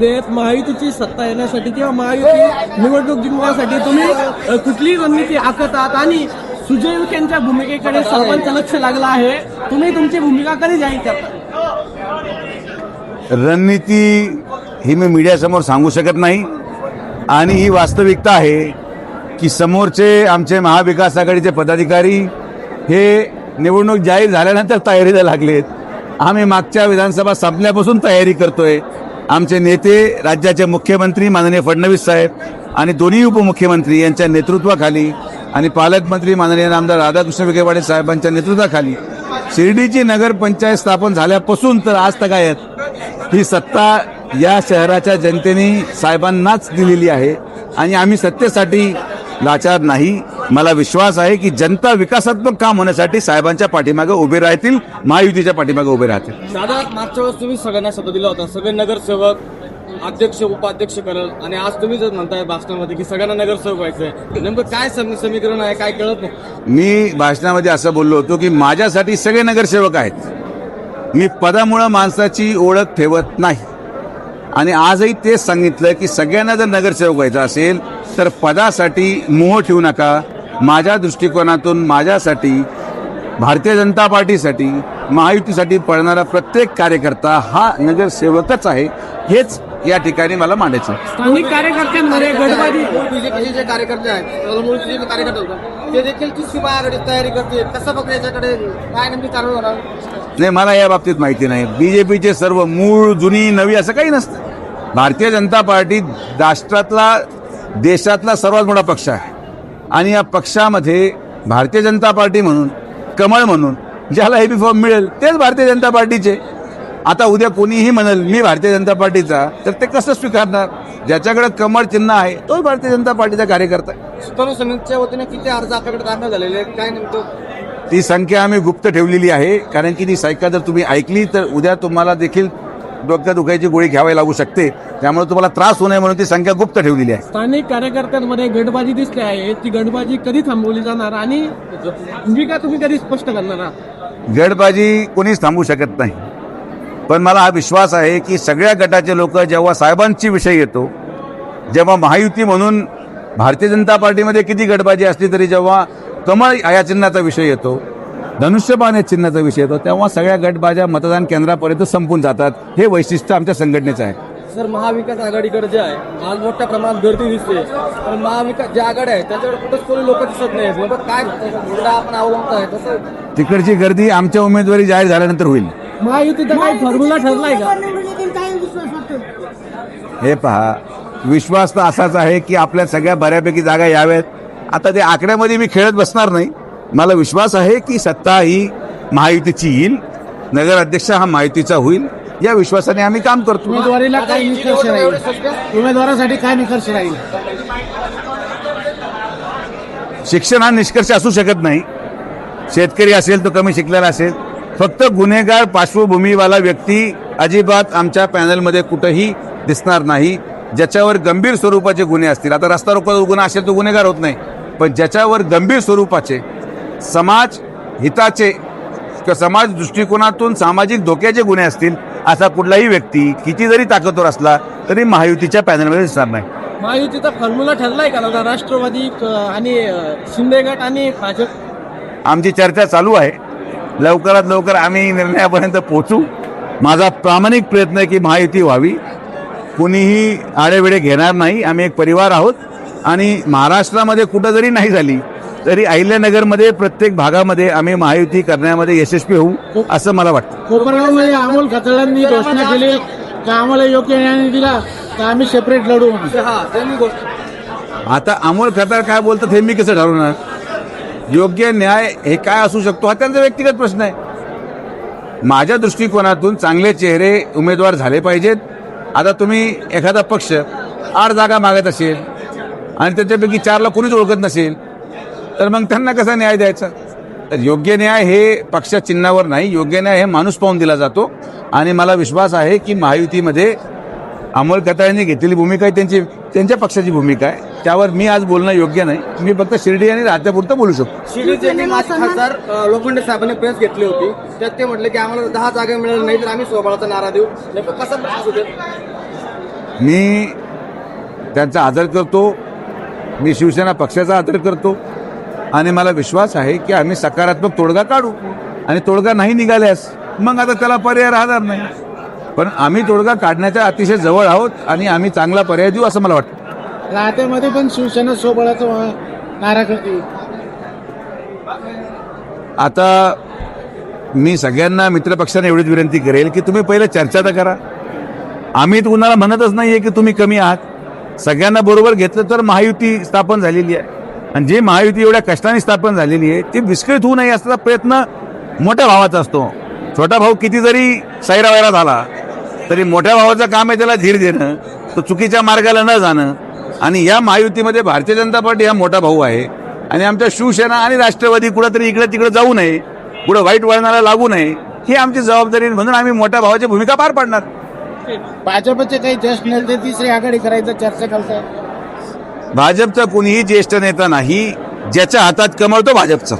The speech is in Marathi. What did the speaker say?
ते महायुतीची सत्ता येण्यासाठी किंवा महायुती निवडणूक जिंकण्यासाठी तुम्ही कुठली रणनीती आखत आहात आणि सुजय विखेंच्या भूमिकेकडे सर्वांचं लक्ष लागलं आहे. तुम्ही तुमची भूमिका कधी जाहीर करता? रणनीती ही मी मीडियासमोर सांगू शकत नाही. आणि ही वास्तविकता आहे की समोरचे आमचे महाविकास आघाडीचे पदाधिकारी हे निवडणूक जाहीर झाल्यानंतर तयारीला लागलेत. आम्ही मागच्या विधानसभा संपल्यापासून तयारी करतोय. आमचे नेते राज्याचे मुख्यमंत्री माननीय फडणवीस साहेब आणि दोन्ही उपमुख्यमंत्री यांच्या नेतृत्वाखाली आणि पालकमंत्री माननीय आमदार राधाकृष्ण विखे पाटील साहेबांच्या नेतृत्वाखाली शिर्डीची नगरपंचायत स्थापन झाल्यापासून तर आज तगायत ही सत्ता या शहराच्या जनतेने साहेबांनाच दिलेली आहे आणि आम्ही सत्तेसाठी लाचार नाही. मला विश्वास आहे की जनता विकासात्मक काम होण्यासाठी साहेबांच्या पाठीमागे उभे राहतील महायुतीच्या पाठीमागे उभे राहतील. दादा मागच्या वेळेस तुम्ही सगळ्यांना शब्द दिला होता. सगळे नगरसेवक अध्यक्ष उपाध्यक्ष करल. आणि आज तुम्ही जर म्हणताय भाषणामध्ये की सगळ्यांना नगरसेवक व्हायचंय. नेमकं काय समी- समीकरण आहे? काय कळत नाही. मी भाषणामध्ये असं बोललो होतो की माझ्यासाठी सगळे नगरसेवक आहेत. मी पदामुळं माणसाची ओळख ठेवत नाही. आणि आजही तेच सांगितलं की सगळ्यांना जर नगरसेवक व्हायचं असेल तर पदासाठी मोह ठेवू नका. माझ्या दृष्टिकोनातून माझ्यासाठी भारतीय जनता पार्टीसाठी महायुतीसाठी पळणारा प्रत्येक कार्यकर्ता हा नगरसेवकच आहे हेच या ठिकाणी मला मांडायचं आहे. स्थानिक कार्यकर्त्यांमध्ये गटबाजी. बीजेपीचे जे कार्यकर्ते आहेत जे कार्यकर्ते ते देखील तिसरी तयारी करते कसं बघ याच्याकडे? काय नेमकी कारवाई होणार? नाही मला या बाबतीत माहिती नाही. बीजेपीचे सर्व मूळ जुनी नवी असं काही नसतं. भारतीय जनता पार्टी राष्ट्रातला देशातला सर्वात मोठा पक्ष आहे. आणि या पक्षामध्ये भारतीय जनता पार्टी म्हणून कमळ म्हणून ज्याला हे फॉर्म मिळेल तेच भारतीय जनता पार्टीचे. आता उद्या कोणीही म्हणेल मी भारतीय जनता पार्टीचा तर ते कसं स्वीकारणार? ज्याच्याकडे कमळ चिन्ह आहे तोच भारतीय जनता पार्टीचा कार्यकर्ता आहे. समितीच्या वतीने किती अर्ज आपल्याकडे दाखल झालेले आहेत? काय नेमकं? ती संख्या आम्ही गुप्त ठेवलेली आहे कारण की ती संख्या जर तुम्ही ऐकली तर उद्या तुम्हाला देखील डोक्या दुखायची गोळी घ्यावी लागू शकते. त्यामुळे तुम्हाला त्रास होऊ नये म्हणून ती संख्या गुप्त ठेवलेली आहे. स्थानिक कार्यकर्त्यांमध्ये गटबाजी दिसली आहे. ती गटबाजी कधी थांबवली जाणार आणि भूमिका तुम्ही कधी स्पष्ट करणार आहात? गडबाजी कोणीच थांबवू शकत नाही. पण मला हा विश्वास आहे की सगळ्या गटाचे लोक जेव्हा साहेबांची विषय येतो जेव्हा महायुती म्हणून भारतीय जनता पार्टीमध्ये किती गटबाजी असली तरी जेव्हा कमळ या चिन्हाचा विषय येतो धनुष्यबाण या चिन्हाचा विषय येतो. तेव्हा सगळ्या गटबाज्या मतदान केंद्रापर्यंत संपून जातात. हे वैशिष्ट्य आमच्या संघटनेचं आहे. सर महाविकास आघाडीकडे जे आहे आज मोठ्या प्रमाणात गर्दी दिसते. पण महाविकास ज्या आघाड्या आहेत त्याच्याकडे कुठेच कोणी लोक दिसत नाही. काय आपण अवलंबत आहे तसं तिकडची गर्दी आमच्या उमेदवारी जाहीर झाल्यानंतर होईल. महायुतीचा काही फॉर्म्युला ठरलाय का? हे पहा विश्वास तर असाच आहे की आपल्या सगळ्या बऱ्यापैकी जागा याव्यात. आता ते आकड्यामध्ये मी खेळत बसणार नाही. मला विश्वास आहे की सत्ता ही महायुतीची येईल नगर अध्यक्ष हा महायुतीचा होईल या विश्वासाने आम्ही काम करतो. उमेदवारीला काय निकष राहील? उमेदवारासाठी काय निकष राहील? शिक्षण हा निष्कर्ष असू शकत नाही. शेतकरी असेल तो कमी शिकलेला असेल. फक्त गुन्हेगार पार्श्वभूमीवाला व्यक्ती अजिबात आमच्या पॅनलमध्ये कुठंही दिसणार नाही. ज्याच्यावर गंभीर स्वरूपाचे गुन्हे असतील. आता रस्ता रोको गुन्हा असेल तो गुन्हेगार होत नाही. पण ज्याच्यावर गंभीर स्वरूपाचे समाज हिताचे किंवा समाज दृष्टिकोनातून सामाजिक धोक्याचे गुन्हे असतील असा कुठलाही व्यक्ती किती जरी ताकदवर असला तरी महायुतीच्या पॅनलमध्ये दिसणार नाही. महायुतीचा फॉर्म्युला ठरलाय का? दादा राष्ट्रवादी आणि शिंदे गट आणि भाजप. आमची चर्चा चालू आहे. लवकरात लवकर आम्ही निर्णयापर्यंत पोहोचू. माझा प्रामाणिक प्रयत्न आहे की महायुती व्हावी. कुणीही आडेवेडे घेणार नाही. आम्ही एक परिवार आहोत. आणि महाराष्ट्रामध्ये कुठं जरी नाही झाली तरी अहिल्यानगरमध्ये प्रत्येक भागामध्ये आम्ही महायुती करण्यामध्ये यशस्वी होऊ असं मला वाटतं. कोपरगावमध्ये अमोल खतळांनी घोषणा केली का आम्हाला योग्य न्याय दिला तर आम्ही सेपरेट लढू. हा आता अमोल खताळ काय बोलतात हे मी कसं ठरवणार? योग्य न्याय हे काय असू शकतो हा त्यांचा व्यक्तिगत प्रश्न आहे. माझ्या दृष्टिकोनातून चांगले चेहरे उमेदवार झाले पाहिजेत. आता तुम्ही एखादा पक्ष आठ जागा मागत असेल आणि त्याच्यापैकी चारला कोणीच ओळखत नसेल तर मग त्यांना कसा न्याय द्यायचा? तर योग्य न्याय हे पक्षा चिन्हावर नाही. योग्य न्याय हे माणूस पाहून दिला जातो. आणि मला विश्वास आहे की महायुतीमध्ये अमोल खताळांनी घेतलेली भूमिका आहे त्यांची त्यांच्या पक्षाची भूमिका आहे. त्यावर मी आज बोलणं योग्य नाही. मी फक्त शिर्डी आणि राहत्यापुरतं बोलू शकतो. शिर्डीचे माजी खासदार लोखंडे साहेबांनी प्रेस घेतली होती. त्यात ते म्हटले की आम्हाला दहा जागा मिळाल्या नाही तर आम्ही स्वबळाचा नारा देऊ. कसं मी त्यांचा आदर करतो. मी शिवसेना पक्षाचा आदर करतो. आणि मला विश्वास आहे की आम्ही सकारात्मक तोडगा काढू. आणि तोडगा नाही निघाल्यास मग आता त्याला पर्याय राहणार नाही. पण आम्ही तोडगा काढण्याच्या अतिशय जवळ आहोत आणि आम्ही चांगला पर्याय देऊ असं मला वाटतं. राहत्यामध्ये पण शिवसेना सोबळाचा नारा करते. आता मी सगळ्यांना मित्रपक्षांना एवढीच विनंती करेल की तुम्ही पहिले चर्चा तर करा. आम्ही तुम्हाला म्हणतच नाहीये की तुम्ही कमी आहात. सगळ्यांना बरोबर घेतलं तर महायुती स्थापन झालेली आहे. आणि जे महायुती एवढ्या कष्टाने स्थापन झालेली आहे ती विस्कळीत होऊ नये असा प्रयत्न मोठ्या भावाचा असतो. छोटा भाऊ किती जरी सैरावैरा झाला तरी मोठ्या भावाचं काम आहे त्याला धीर देणं तो चुकीच्या मार्गाला न जाणं. आणि या महायुतीमध्ये भारतीय जनता पार्टी हा मोठा भाऊ आहे. आणि आमच्या शिवसेना आणि राष्ट्रवादी कुठंतरी इकडे तिकडे जाऊ नये कुठं वाईट वळणाला लागू नये ही आमची जबाबदारी म्हणून आम्ही मोठ्या भावाची भूमिका पार पाडणार. भाजपचे काही जस्ट नेते तिसरी आघाडी करायचं चर्चा करताय भाजपचा कोणीही ज्येष्ठ नेता नाही ज्याच्या हातात कमळतो भाजपचा.